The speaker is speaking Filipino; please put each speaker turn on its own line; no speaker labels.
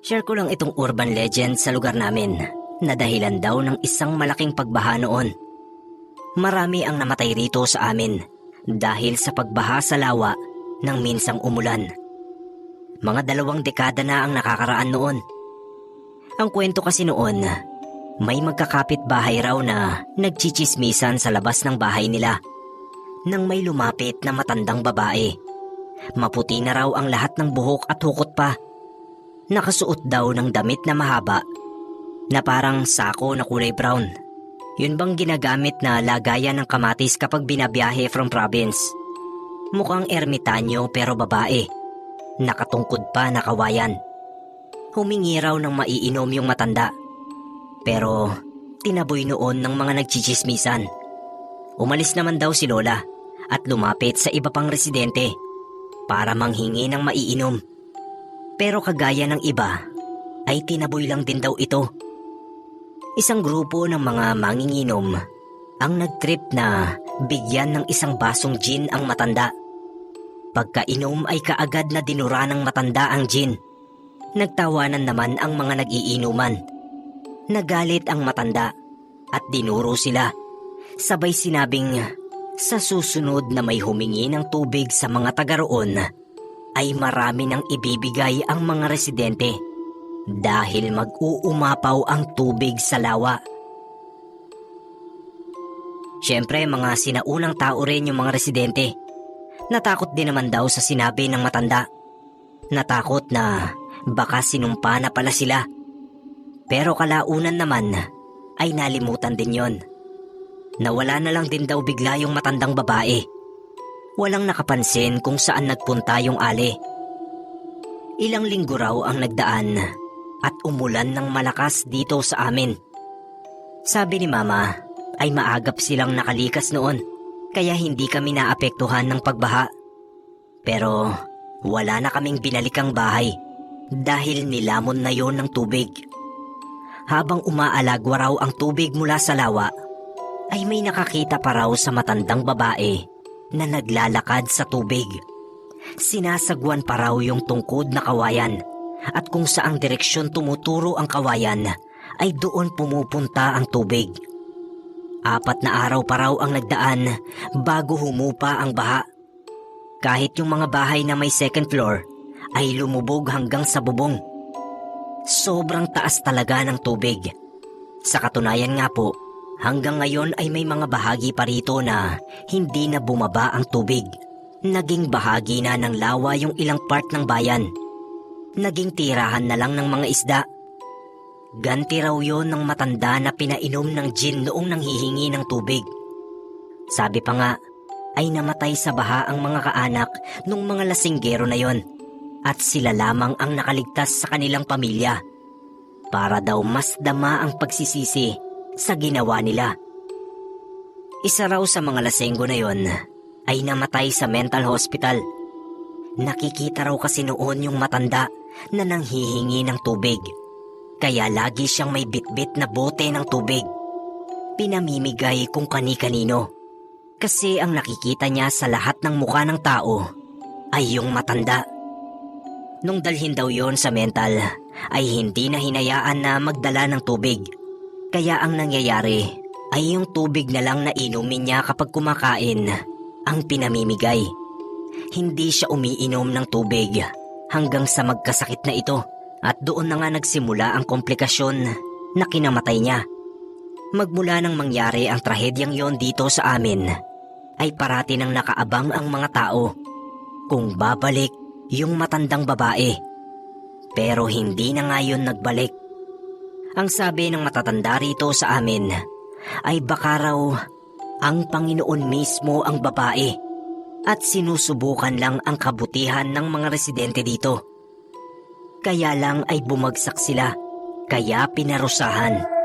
Share ko lang itong urban legend sa lugar namin na dahilan daw ng isang malaking pagbaha noon. Marami ang namatay rito sa amin dahil sa pagbaha sa lawa ng minsang umulan. Mga dalawang dekada na ang nakakaraan noon. Ang kwento kasi noon, may magkakapit bahay raw na nagchichismisan sa labas ng bahay nila nang may lumapit na matandang babae. Maputi na raw ang lahat ng buhok at hukot pa. Nakasuot daw ng damit na mahaba na parang sako na kulay brown. Yun bang ginagamit na lagayan ng kamatis kapag binabiyahe from province? Mukhang ermitanyo pero babae. Nakatungkod pa na kawayan. Humingi raw ng maiinom yung matanda. Pero tinaboy noon ng mga nagchichismisan. Umalis naman daw si Lola at lumapit sa iba pang residente para manghingi ng maiinom. Pero kagaya ng iba, ay tinaboy lang din daw ito. Isang grupo ng mga manginginom ang nagtrip na bigyan ng isang basong gin ang matanda. Pagkainom ay kaagad na dinura ng matanda ang gin. Nagtawanan naman ang mga nagiinuman. Nagalit ang matanda at dinuro sila. Sabay sinabing sa susunod na may humingi ng tubig sa mga taga roon ay marami nang ibibigay ang mga residente dahil mag-uumapaw ang tubig sa lawa. Siyempre mga sinaunang tao rin yung mga residente. Natakot din naman daw sa sinabi ng matanda. Natakot na baka sinumpa na pala sila. Pero kalaunan naman ay nalimutan din yon. Nawala na lang din daw bigla yung matandang babae. Walang nakapansin kung saan nagpunta yung ali. Ilang linggo raw ang nagdaan at umulan ng malakas dito sa amin. Sabi ni mama ay maagap silang nakalikas noon kaya hindi kami naapektuhan ng pagbaha. Pero wala na kaming binalikang bahay dahil nilamon na yon ng tubig. Habang umaalagwa raw ang tubig mula sa lawa, ay may nakakita pa raw sa matandang babae na naglalakad sa tubig. Sinasagwan pa raw yung tungkod na kawayan at kung saang direksyon tumuturo ang kawayan ay doon pumupunta ang tubig. Apat na araw pa raw ang nagdaan bago humupa ang baha. Kahit yung mga bahay na may second floor ay lumubog hanggang sa bubong. Sobrang taas talaga ng tubig. Sa katunayan nga po, hanggang ngayon ay may mga bahagi pa rito na hindi na bumaba ang tubig. Naging bahagi na ng lawa yung ilang part ng bayan. Naging tirahan na lang ng mga isda. Ganti raw yon ng matanda na pinainom ng gin noong nanghihingi ng tubig. Sabi pa nga, ay namatay sa baha ang mga kaanak nung mga lasinggero na yon at sila lamang ang nakaligtas sa kanilang pamilya para daw mas dama ang pagsisisi sa ginawa nila. Isa raw sa mga lasenggo na yon ay namatay sa mental hospital. Nakikita raw kasi noon yung matanda na nanghihingi ng tubig. Kaya lagi siyang may bitbit na bote ng tubig. Pinamimigay kung kani-kanino. Kasi ang nakikita niya sa lahat ng mukha ng tao ay yung matanda. Nung dalhin daw yon sa mental, ay hindi na hinayaan na magdala ng tubig. Kaya ang nangyayari ay yung tubig na lang na inumin niya kapag kumakain ang pinamimigay. Hindi siya umiinom ng tubig hanggang sa magkasakit na ito at doon na nga nagsimula ang komplikasyon na kinamatay niya. Magmula nang mangyari ang trahedyang yon dito sa amin, ay parati nang nakaabang ang mga tao kung babalik yung matandang babae. Pero hindi na nga yun nagbalik. Ang sabi ng matatanda rito sa amin ay baka raw ang Panginoon mismo ang babae at sinusubukan lang ang kabutihan ng mga residente dito. Kaya lang ay bumagsak sila, kaya pinarusahan.